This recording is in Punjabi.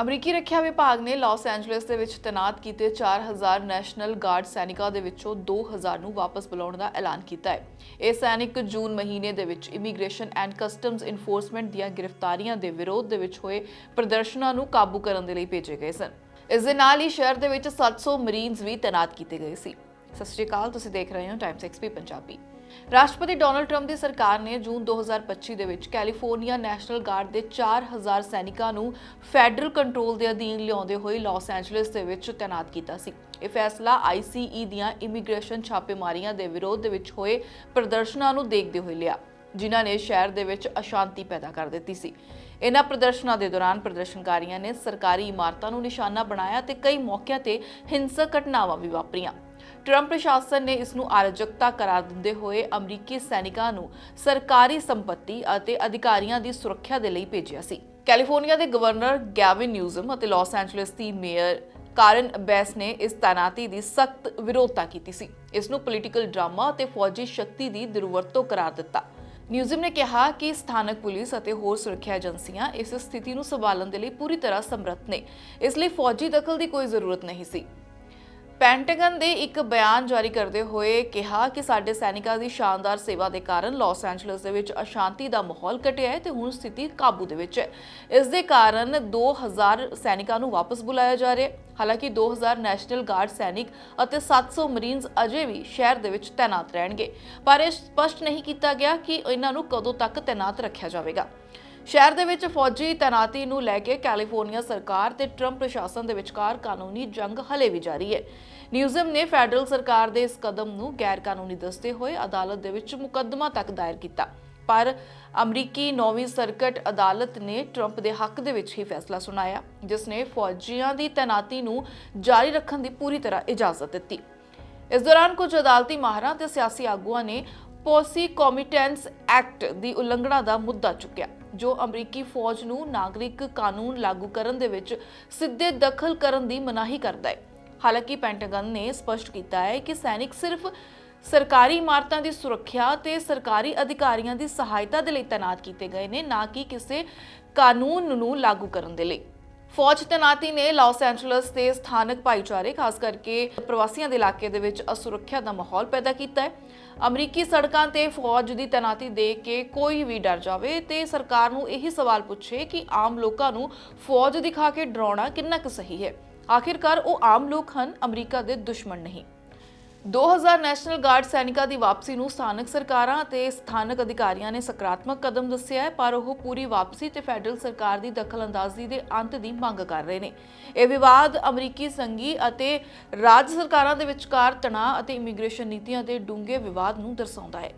ਅਮਰੀਕੀ ਰੱਖਿਆ ਵਿਭਾਗ ਨੇ ਲਾਸ ਐਂਜਲਸ ਦੇ ਵਿੱਚ ਤੈਨਾਤ ਕੀਤੇ 4000 ਨੈਸ਼ਨਲ ਗਾਰਡ ਸੈਨਿਕਾਂ ਦੇ ਵਿੱਚੋਂ 2000 ਨੂੰ ਵਾਪਸ ਬੁਲਾਉਣ ਦਾ ਐਲਾਨ ਕੀਤਾ ਹੈ। ਇਹ ਸੈਨਿਕ ਜੂਨ ਮਹੀਨੇ ਦੇ ਵਿੱਚ ਇਮੀਗ੍ਰੇਸ਼ਨ ਐਂਡ ਕਸਟਮਸ ਇਨਫੋਰਸਮੈਂਟ ਦੀਆਂ ਗ੍ਰਿਫਤਾਰੀਆਂ ਦੇ ਵਿਰੋਧ ਦੇ ਵਿੱਚ ਹੋਏ ਪ੍ਰਦਰਸ਼ਨਾਂ ਨੂੰ ਕਾਬੂ ਕਰਨ ਦੇ ਲਈ ਭੇਜੇ ਗਏ ਸਨ। ਇਸ ਦੇ ਨਾਲ ਹੀ ਸ਼ਹਿਰ ਦੇ ਵਿੱਚ 700 ਮਰੀਨਸ ਵੀ ਤੈਨਾਤ ਕੀਤੇ ਗਏ ਸੀ। ਸਤਿ ਸ਼੍ਰੀ ਅਕਾਲ, ਤੁਸੀਂ ਦੇਖ ਰਹੇ ਹੋ ਟਾਈਮਸ ਐਕਸਪੀ ਪੰਜਾਬੀ। ਰਾਸ਼ਟਰਪਤੀ ਡੋਨਲਡ ਟਰੰਪ ਦੀ ਸਰਕਾਰ ਨੇ ਜੂਨ 2025 ਦੇ ਵਿੱਚ ਕੈਲੀਫੋਰਨੀਆ ਨੈਸ਼ਨਲ ਗਾਰਡ ਦੇ 4000 ਸੈਨਿਕਾਂ ਨੂੰ ਫੈਡਰਲ ਕੰਟਰੋਲ ਦੇ ਅਧੀਨ ਲਿਆਉਂਦੇ ਹੋਏ ਲਾਸ ਐਂਜਲਸ ਦੇ ਵਿੱਚ ਤੈਨਾਤ ਕੀਤਾ ਸੀ। ਇਹ ਫੈਸਲਾ ਆਈਸੀਈ ਦੀਆਂ ਇਮੀਗ੍ਰੇਸ਼ਨ ਛਾਪੇਮਾਰੀਆਂ ਦੇ ਵਿਰੋਧ ਦੇ ਵਿੱਚ ਹੋਏ ਪ੍ਰਦਰਸ਼ਨਾਂ ਨੂੰ ਦੇਖਦੇ ਹੋਏ ਲਿਆ, ਜਿਨ੍ਹਾਂ ਨੇ ਸ਼ਹਿਰ ਦੇ ਵਿੱਚ ਅਸ਼ਾਂਤੀ ਪੈਦਾ ਕਰ ਦਿੱਤੀ ਸੀ। ਇਹਨਾਂ ਪ੍ਰਦਰਸ਼ਨਾਂ ਦੇ ਦੌਰਾਨ ਪ੍ਰਦਰਸ਼ਨਕਾਰੀਆਂ ਨੇ ਸਰਕਾਰੀ ਇਮਾਰਤਾਂ ਨੂੰ ਨਿਸ਼ਾਨਾ ਬਣਾਇਆ ਤੇ ਕਈ ਮੌਕਿਆਂ ਤੇ ਹਿੰਸਕ ਘਟਨਾਵਾਂ ਵੀ ਵਾਪਰੀਆਂ। ਟਰੰਪ ਪ੍ਰਸ਼ਾਸਨ ਨੇ ਇਸ ਨੂੰ ਅਰਾਜਕਤਾ ਕਰਾਰ ਦਿੰਦੇ ਹੋਏ ਅਮਰੀਕੀ ਸੈਨਿਕਾਂ ਨੂੰ ਸਰਕਾਰੀ ਸੰਪત્ਤੀ ਅਤੇ ਅਧਿਕਾਰੀਆਂ ਦੀ ਸੁਰੱਖਿਆ ਦੇ ਲਈ ਭੇਜਿਆ ਸੀ। ਕੈਲੀਫੋਰਨੀਆ ਦੇ ਗਵਰਨਰ ਗੈਵਿਨ ਨਿਊਜ਼ਮ ਅਤੇ ਲਾਸ ਐਂਜਲਸ ਦੀ ਮੇਅਰ ਕਾਰਨ ਬੈਸ ਨੇ ਇਸ ਤਾਨਾਤੀ ਦੀ ਸਖਤ ਵਿਰੋਧਤਾ ਕੀਤੀ ਸੀ। ਇਸ ਨੂੰ ਪੋਲੀਟੀਕਲ ਡਰਾਮਾ ਅਤੇ ਫੌਜੀ ਸ਼ਕਤੀ ਦੀ ਦੁਰਵਰਤੋਂ ਕਰਾਰ ਦਿੱਤਾ। ਨਿਊਜ਼ਮ ਨੇ ਕਿਹਾ ਕਿ ਸਥਾਨਕ ਪੁਲਿਸ ਅਤੇ ਹੋਰ ਸੁਰੱਖਿਆ ਏਜੰਸੀਆਂ ਇਸ ਸਥਿਤੀ ਨੂੰ ਸੰਭਾਲਣ ਦੇ ਲਈ ਪੂਰੀ ਤਰ੍ਹਾਂ ਸਮਰੱਥ ਨੇ। ਇਸ ਲਈ ਫੌਜੀ ਦਖਲ ਦੀ ਕੋਈ ਜ਼ਰੂਰਤ ਨਹੀਂ ਸੀ। ਪੈਂਟਾਗਨ ਦੇ ਇੱਕ ਬਿਆਨ ਜਾਰੀ ਕਰਦੇ ਹੋਏ ਕਿਹਾ ਕਿ ਸਾਡੇ ਸੈਨਿਕਾਂ ਦੀ ਸ਼ਾਨਦਾਰ ਸੇਵਾ ਦੇ ਕਾਰਨ ਲਾਸ ਐਂਜਲਸ ਦੇ ਵਿੱਚ ਅਸ਼ਾਂਤੀ ਦਾ ਮਾਹੌਲ ਘਟਿਆ ਹੈ ਤੇ ਹੁਣ ਸਥਿਤੀ ਕਾਬੂ ਦੇ ਵਿੱਚ ਹੈ। ਇਸ ਦੇ ਕਾਰਨ 2000 ਸੈਨਿਕਾਂ ਨੂੰ ਵਾਪਸ ਬੁਲਾਇਆ ਜਾ ਰਿਹਾ ਹੈ। ਹਾਲਾਂਕਿ 2000 ਨੈਸ਼ਨਲ ਗਾਰਡ ਸੈਨਿਕ ਅਤੇ 700 ਮਰੀਨਸ ਅਜੇ ਵੀ ਸ਼ਹਿਰ ਦੇ ਵਿੱਚ ਤਾਇਨਾਤ ਰਹਿਣਗੇ। ਪਰ ਇਹ ਸਪਸ਼ਟ ਨਹੀਂ ਕੀਤਾ ਗਿਆ ਕਿ ਇਹਨਾਂ ਨੂੰ ਕਦੋਂ ਤੱਕ ਤਾਇਨਾਤ ਰੱਖਿਆ ਜਾਵੇਗਾ। ਸ਼ਹਿਰ ਦੇ ਵਿੱਚ ਫੌਜੀ ਤੈਨਾਤੀ ਨੂੰ ਲੈ ਕੇ ਕੈਲੀਫੋਰਨੀਆ ਸਰਕਾਰ ਤੇ ਟਰੰਪ ਪ੍ਰਸ਼ਾਸਨ ਦੇ ਵਿਚਕਾਰ ਕਾਨੂੰਨੀ ਜੰਗ ਹਲੇ ਵੀ ਜਾਰੀ ਹੈ। ਨਿਊਜ਼ਮ ਨੇ ਫੈਡਰਲ ਸਰਕਾਰ ਦੇ ਇਸ ਕਦਮ ਨੂੰ ਗੈਰ ਕਾਨੂੰਨੀ ਦੱਸਦੇ ਹੋਏ ਅਦਾਲਤ ਦੇ ਵਿੱਚ ਮੁਕੱਦਮਾ ਤੱਕ ਦਾਇਰ ਕੀਤਾ। ਪਰ ਅਮਰੀਕੀ ਨੌਵੀਂ ਸਰਕਟ ਅਦਾਲਤ ਨੇ ਟਰੰਪ ਦੇ ਹੱਕ ਦੇ ਵਿੱਚ ਹੀ ਫੈਸਲਾ ਸੁਣਾਇਆ, ਜਿਸ ਨੇ ਫੌਜੀਆਂ ਦੀ ਤੈਨਾਤੀ ਨੂੰ ਜਾਰੀ ਰੱਖਣ ਦੀ ਪੂਰੀ ਤਰ੍ਹਾਂ ਇਜਾਜ਼ਤ ਦਿੱਤੀ। ਇਸ ਦੌਰਾਨ ਕੁਝ ਅਦਾਲਤੀ ਮਾਹਰਾਂ ਤੇ ਸਿਆਸੀ ਆਗੂਆਂ ਨੇ ਪੋਸੀ ਕੌਮਿਟੈਂਸ ਐਕਟ ਦੀ ਉਲੰਘਣਾ ਦਾ ਮੁੱਦਾ ਚੁੱਕਿਆ, ਜੋ ਅਮਰੀਕੀ ਫੌਜ ਨੂੰ ਨਾਗਰਿਕ ਕਾਨੂੰਨ ਲਾਗੂ ਕਰਨ ਦੇ ਵਿੱਚ ਸਿੱਧੇ ਦਖਲ ਕਰਨ ਦੀ ਮਨਾਹੀ ਕਰਦਾ ਹੈ। ਹਾਲਾਂਕਿ ਪੈਂਟਾਗਨ ਨੇ ਸਪਸ਼ਟ ਕੀਤਾ ਹੈ ਕਿ ਸੈਨਿਕ ਸਿਰਫ ਸਰਕਾਰੀ ਇਮਾਰਤਾਂ ਦੀ ਸੁਰੱਖਿਆ ਤੇ ਸਰਕਾਰੀ ਅਧਿਕਾਰੀਆਂ ਦੀ ਸਹਾਇਤਾ ਦੇ ਲਈ ਤਾਇਨਾਤ ਕੀਤੇ ਗਏ ਨੇ, ਨਾ ਕਿ ਕਿਸੇ ਕਾਨੂੰਨ ਨੂੰ ਲਾਗੂ ਕਰਨ ਦੇ ਲਈ। ਫੌਜ ਤੈਨਾਤੀ ਨੇ ਲਾਸ ਐਂਜਲਸ ਦੇ ਸਥਾਨਕ ਭਾਈਚਾਰੇ, ਖਾਸ ਕਰਕੇ ਪ੍ਰਵਾਸੀਆਂ ਦੇ ਇਲਾਕੇ ਦੇ ਵਿੱਚ ਅਸੁਰੱਖਿਆ ਦਾ ਮਾਹੌਲ ਪੈਦਾ ਕੀਤਾ ਹੈ। ਅਮਰੀਕੀ ਸੜਕਾਂ ਤੇ ਫੌਜ ਦੀ ਤੈਨਾਤੀ ਦੇਖ ਕੇ ਕੋਈ ਵੀ ਡਰ ਜਾਵੇ ਤੇ ਸਰਕਾਰ ਨੂੰ ਇਹੀ ਸਵਾਲ ਪੁੱਛੇ ਕਿ ਆਮ ਲੋਕਾਂ ਨੂੰ ਫੌਜ ਦਿਖਾ ਕੇ ਡਰਾਉਣਾ ਕਿੰਨਾ ਕੁ ਸਹੀ ਹੈ? ਆਖਿਰਕਾਰ ਉਹ ਆਮ ਲੋਕ ਹਨ, ਅਮਰੀਕਾ ਦੇ ਦੁਸ਼ਮਣ ਨਹੀਂ। 2000 ਨੈਸ਼ਨਲ ਗਾਰਡ ਸੈਨਿਕਾਂ ਦੀ ਵਾਪਸੀ ਨੂੰ ਸਥਾਨਕ ਸਰਕਾਰਾਂ ਅਤੇ ਸਥਾਨਕ ਅਧਿਕਾਰੀਆਂ ਨੇ ਸਕਾਰਾਤਮਕ ਕਦਮ ਦੱਸਿਆ ਹੈ, ਪਰ ਉਹ ਪੂਰੀ ਵਾਪਸੀ ਤੇ ਫੈਡਰਲ ਸਰਕਾਰ ਦੀ ਦਖਲਅੰਦਾਜ਼ੀ ਦੇ ਅੰਤ ਦੀ ਮੰਗ ਕਰ ਰਹੇ ਨੇ। ਇਹ ਵਿਵਾਦ ਅਮਰੀਕੀ ਸੰਘੀ ਅਤੇ ਰਾਜ ਸਰਕਾਰਾਂ ਦੇ ਵਿਚਕਾਰ ਤਣਾਅ ਅਤੇ ਇਮੀਗ੍ਰੇਸ਼ਨ ਨੀਤੀਆਂ ਦੇ ਡੂੰਘੇ ਵਿਵਾਦ ਨੂੰ ਦਰਸਾਉਂਦਾ ਹੈ।